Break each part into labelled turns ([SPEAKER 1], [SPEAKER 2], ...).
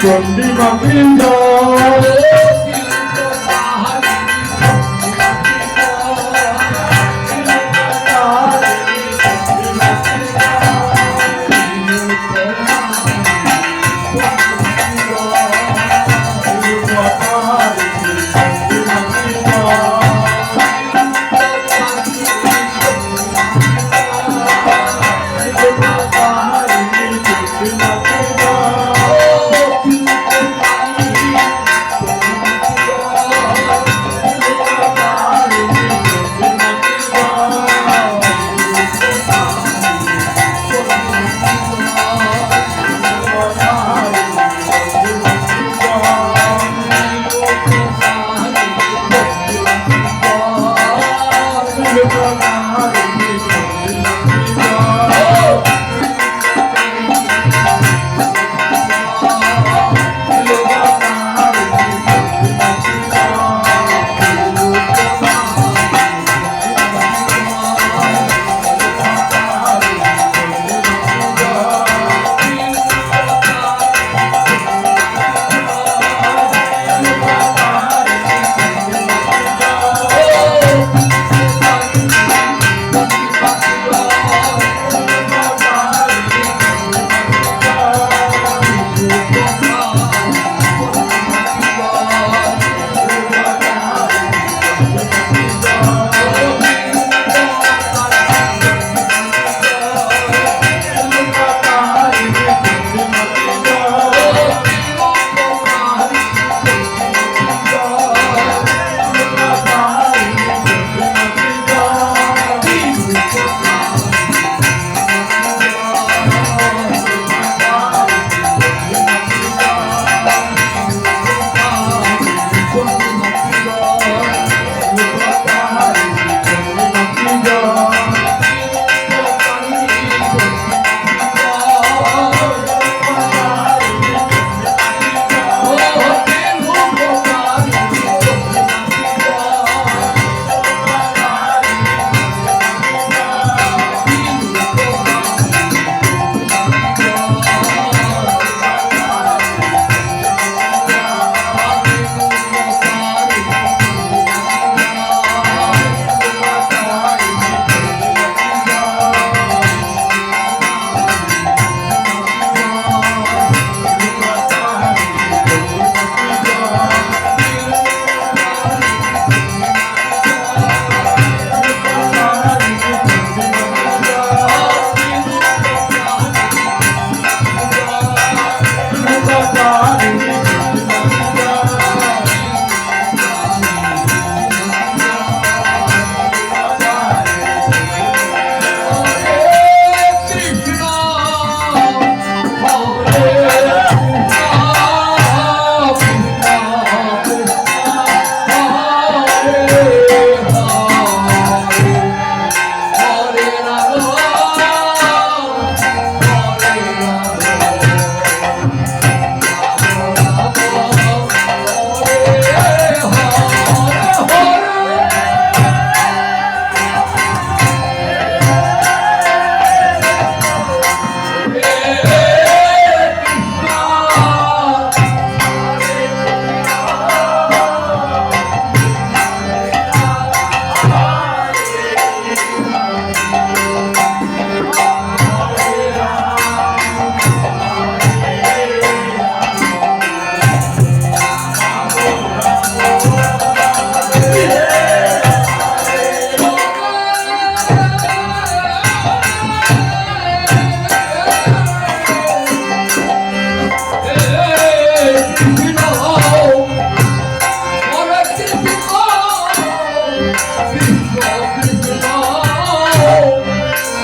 [SPEAKER 1] from the Mapinda.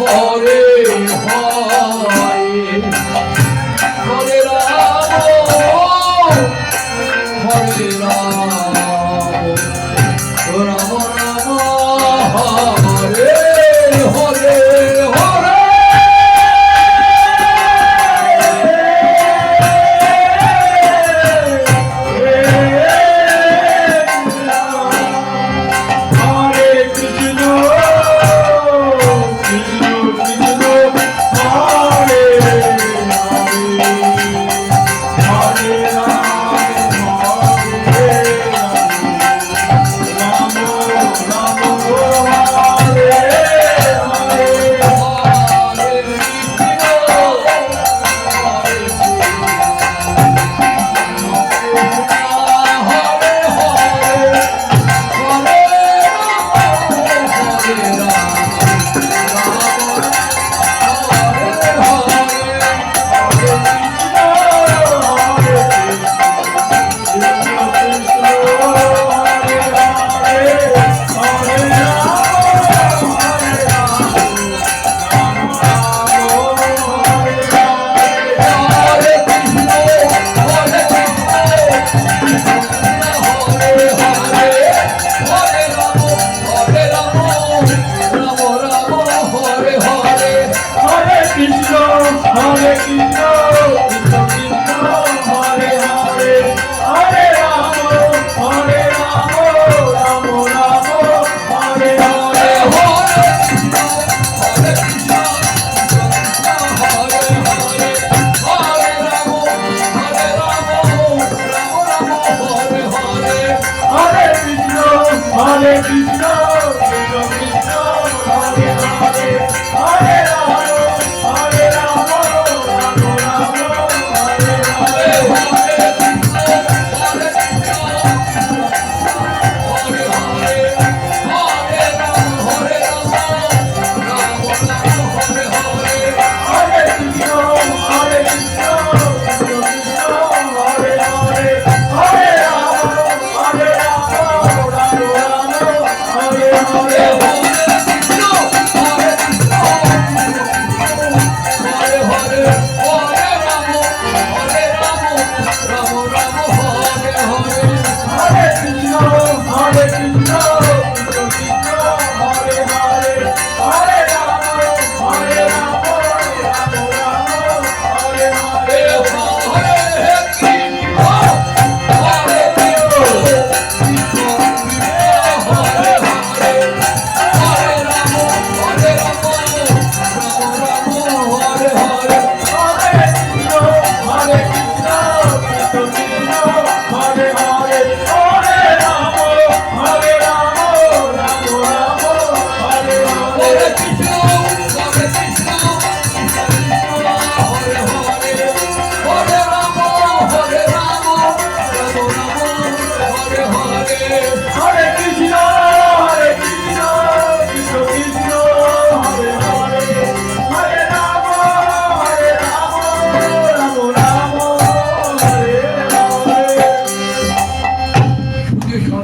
[SPEAKER 1] Hare Hare Hare
[SPEAKER 2] Krishna.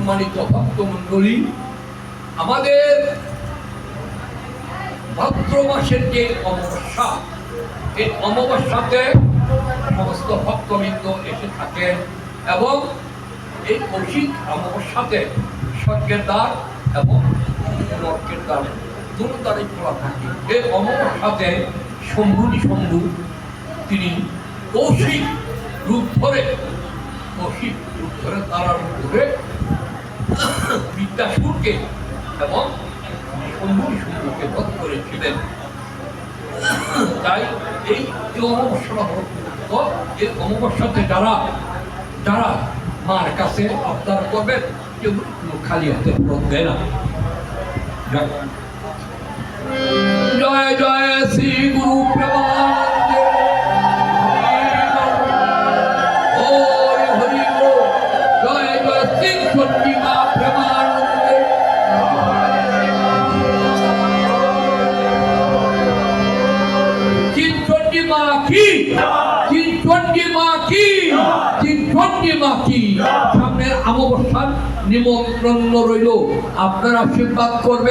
[SPEAKER 2] সম্মানিত ভক্তমণ্ডলী আমাদের ভাদ্র মাসের যে অমাবস্যা এই অমাবস্যাতে সমস্ত ভক্তবৃন্দ এসে থাকেন এবং এই কৌশিক অমাবস্যাতে স্বর্গের দ্বার এবং নরকের দ্বার দুটো দ্বারই খোলা থাকে। এই অমাবস্যাতে শম্ভুনি শম্ভু তিনি কৌশিক রূপ ধরে, কৌশিক রূপ ধরে তারা রূপ ধরে বিদ্যাসুরকে এবং শম্ভুনি শম্ভুকে বধ করেছিলেন। তাই এই যে অমাবস্যাটা এই অমাবস্যাতে যারা যারা মার কাছে আবদার করবেন খালি হাতে ফেরত দেয় না। জয় জয় শ্রী গুরু প্রেমানন্দে হরি হরি বল। জয় জয় সামনের আমাবস্থান নিমন্ত্রণ রইল। আপনারা আশীর্বাদ করবেন।